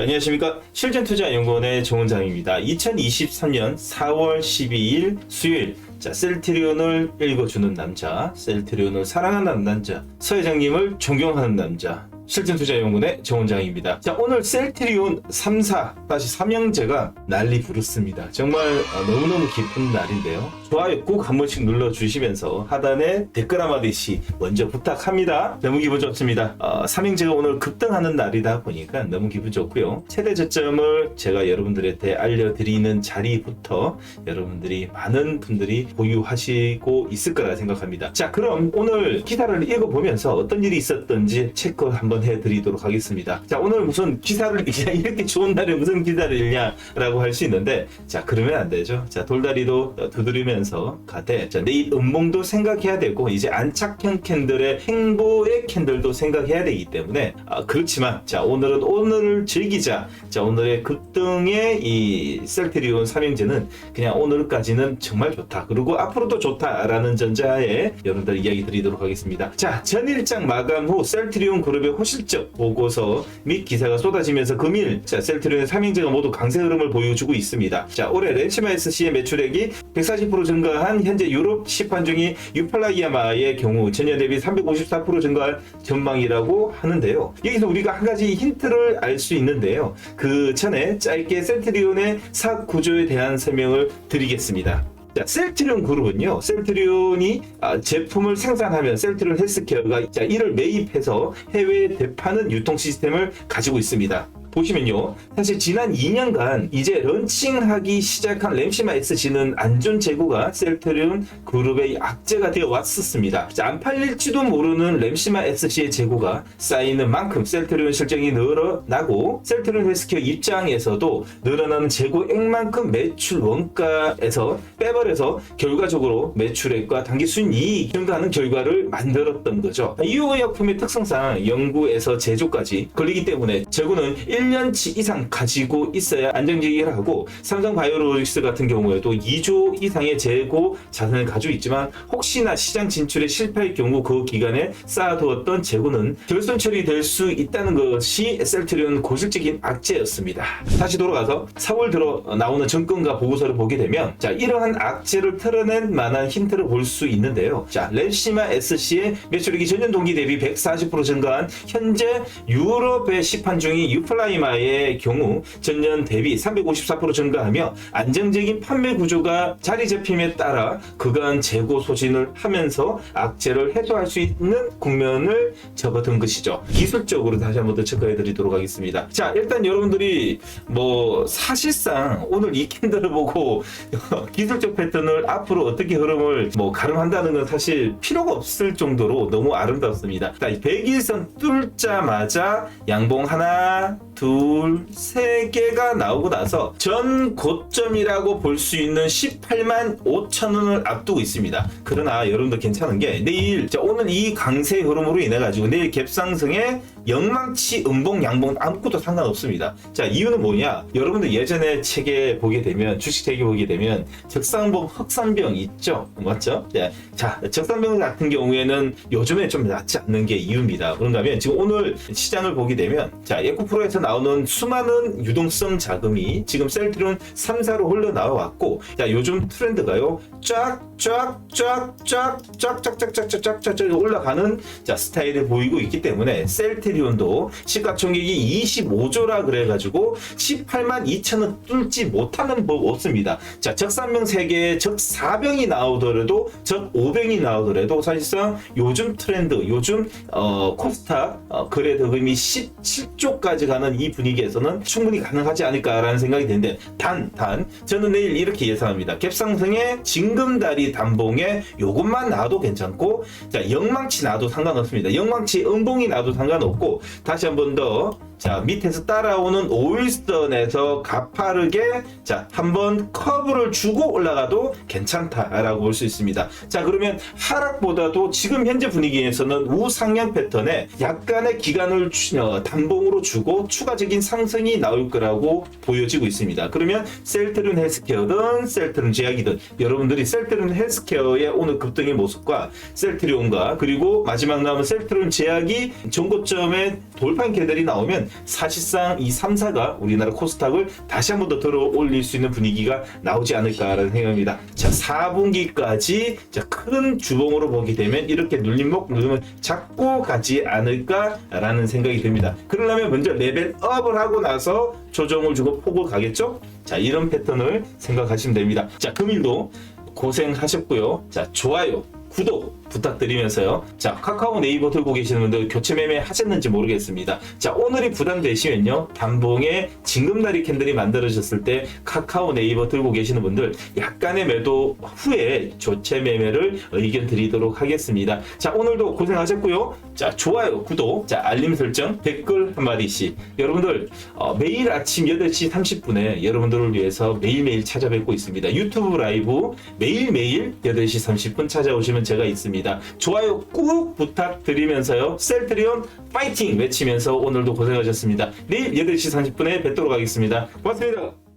자, 안녕하십니까. 실전투자연구원의 정원장입니다. 2023년 4월 12일 수요일. 자, 셀트리온을 읽어주는 남자, 셀트리온을 사랑하는 남자, 서 회장님을 존경하는 남자, 실전투자연구원의 정원장입니다. 자, 오늘 셀트리온 3사, 다시 삼형제가 난리 부르습니다. 정말 어, 너무너무 기쁜 날인데요. 좋아요 꼭 한 번씩 눌러주시면서 하단에 댓글 한마디씩 먼저 부탁합니다. 너무 기분 좋습니다. 어, 삼형제가 오늘 급등하는 날이다 보니까 너무 기분 좋고요. 최대 저점을 제가 여러분들한테 알려드리는 자리부터 여러분들이 많은 분들이 보유하시고 있을 거라 생각합니다. 자, 그럼 오늘 기사를 읽어보면서 어떤 일이 있었던지 체크 한번 해드리도록 하겠습니다. 자, 오늘 무슨 기사를 읽냐, 이렇게 좋은 날에 무슨 기사를 읽냐라고 할 수 있는데, 자, 그러면 안 되죠. 자, 돌다리도 두드리면 서 가되, 자, 내일 음봉도 생각해야 되고, 이제 안착형 캔들의 행보의 캔들도 생각해야 되기 때문에, 아, 그렇지만, 자, 오늘은 오늘을 즐기자. 자, 오늘의 급등의 이 셀트리온 삼형제는 그냥 오늘까지는 정말 좋다. 그리고 앞으로도 좋다라는 전자에 여러분들 이야기 드리도록 하겠습니다. 자, 전일장 마감 후 셀트리온 그룹의 호실적 보고서 및 기사가 쏟아지면서 금일 자, 셀트리온 삼형제가 모두 강세 흐름을 보여주고 있습니다. 자, 올해 렌시마 SC의 매출액이 140% 증가한 현재 유럽 시판 중인 유팔라이아마의 경우 전년 대비 354% 증가할 전망이라고 하는데요. 여기서 우리가 한 가지 힌트를 알 수 있는데요. 그 전에 짧게 셀트리온의 사업 구조에 대한 설명을 드리겠습니다. 자, 셀트리온 그룹은요, 셀트리온이 아, 제품을 생산하면 셀트리온 헬스케어가 자, 이를 매입해서 해외에 대파는 유통 시스템을 가지고 있습니다. 보시면요. 사실 지난 2년간 이제 런칭하기 시작한 램시마 SC는 안전 재고가 셀트리온 그룹의 악재가 되어 왔었습니다. 자, 안 팔릴지도 모르는 램시마 SC의 재고가 쌓이는 만큼 셀트리온 실적이 늘어나고 셀트리온 헬스케어 입장에서도 늘어나는 재고액만큼 매출 원가에서 빼버려서 결과적으로 매출액과 단기 순이익 증가하는 결과를 만들었던 거죠. 이호약품의 특성상 연구에서 제조까지 걸리기 때문에 재고는 1 년치 이상 가지고 있어야 안정적이라고 삼성 바이오로직스 같은 경우에도 2조 이상의 재고 자산을 가지고 있지만 혹시나 시장 진출에 실패할 경우 그 기간에 쌓아두었던 재고는 결손 처리될 수 있다는 것이 셀트리온 고질적인 악재였습니다. 다시 돌아가서 4월 들어 나오는 정권과 보고서를 보게 되면 자 이러한 악재를 털어낸 만한 힌트를 볼 수 있는데요. 자 렌시마 SC의 매출액이 전년 동기 대비 140% 증가한 현재 유럽의 시판 중인 유플라이 마의 경우 전년 대비 354% 증가하며 안정적인 판매 구조가 자리 잡힘에 따라 그간 재고 소진을 하면서 악재를 해소할 수 있는 국면을 접어든 것이죠. 기술적으로 다시 한번 더 체크해 드리도록 하겠습니다. 자, 일단 여러분들이 뭐 사실상 오늘 이 캔들을 보고 기술적 패턴을 앞으로 어떻게 흐름을 뭐 가름한다는 건 사실 필요가 없을 정도로 너무 아름답습니다. 자, 100일선 뚫자마자 양봉 하나, 둘, 세 개가 나오고 나서 전 고점이라고 볼 수 있는 18만 5천 원을 앞두고 있습니다. 그러나 여러분들 괜찮은 게 내일 자, 오늘 이 강세 흐름으로 인해 가지고 내일 갭상승에 영망치 음봉 양봉 아무것도 상관없습니다. 자 이유는 뭐냐? 여러분들 예전에 책에 보게 되면 주식 책에 보게 되면 적상봉 흑산병 있죠, 맞죠? 네. 자 적산병 같은 경우에는 요즘에 좀 낫지 않는 게 이유입니다. 그런가면 지금 오늘 시장을 보게 되면 자 에코프로에서 나오는 수많은 유동성 자금이 지금 셀트리온 3사로 흘러 나와왔고 자 요즘 트렌드가요 쫙쫙쫙쫙쫙쫙쫙쫙쫙쫙 올라가는 자 스타일을 보이고 있기 때문에 셀트 리온도 시가총액이 25조라 그래가지고 18만 2천원 뚫지 못하는 법 없습니다. 자 적산병 3개 적 4병이 나오더라도 적 5병이 나오더라도 사실상 요즘 트렌드 요즘 어, 코스닥 어, 거래 대금이 17조까지 가는 이 분위기에서는 충분히 가능하지 않을까라는 생각이 드는데 단, 단 저는 내일 이렇게 예상합니다. 갭상승에 징금다리 단봉에 요것만 나와도 괜찮고 자 영망치 나도 상관없습니다. 영망치 음봉이 나도 상관없고 다시 한 번 더 자 밑에서 따라오는 오일선에서 가파르게 자 한번 커브를 주고 올라가도 괜찮다라고 볼 수 있습니다. 자 그러면 하락보다도 지금 현재 분위기에서는 우상향 패턴에 약간의 기간을 주- 어, 단봉으로 주고 추가적인 상승이 나올 거라고 보여지고 있습니다. 그러면 셀트론 헬스케어든 셀트론 제약이든 여러분들이 셀트론 헬스케어의 오늘 급등의 모습과 셀트리온과 그리고 마지막 남은 셀트론 제약이 전고점에 돌판 개들이 나오면 사실상 이 3사가 우리나라 코스닥을 다시 한 번 더 들어 올릴 수 있는 분위기가 나오지 않을까라는 생각입니다. 자, 4분기까지 자, 큰 주봉으로 보게 되면 이렇게 눌림목 누르면 잡고 가지 않을까라는 생각이 듭니다. 그러려면 먼저 레벨업을 하고 나서 조정을 주고 폭을 가겠죠? 자, 이런 패턴을 생각하시면 됩니다. 자, 금일도 고생하셨고요. 자, 좋아요, 구독 부탁드리면서요. 자, 카카오 네이버 들고 계시는 분들 교체 매매 하셨는지 모르겠습니다. 자, 오늘이 부담되시면요. 단봉에 징금다리 캔들이 만들어졌을 때 카카오 네이버 들고 계시는 분들 약간의 매도 후에 교체 매매를 의견 드리도록 하겠습니다. 자, 오늘도 고생하셨고요. 자, 좋아요, 구독, 자, 알림 설정, 댓글 한마디씩. 여러분들, 어, 매일 아침 8시 30분에 여러분들을 위해서 매일매일 찾아뵙고 있습니다. 유튜브 라이브 매일매일 8시 30분 찾아오시면 제가 있습니다. 좋아요 꾹 부탁드리면서요. 셀트리온 파이팅 외치면서 오늘도 고생하셨습니다. 내일 8시 30분에 뵙도록 하겠습니다. 고맙습니다.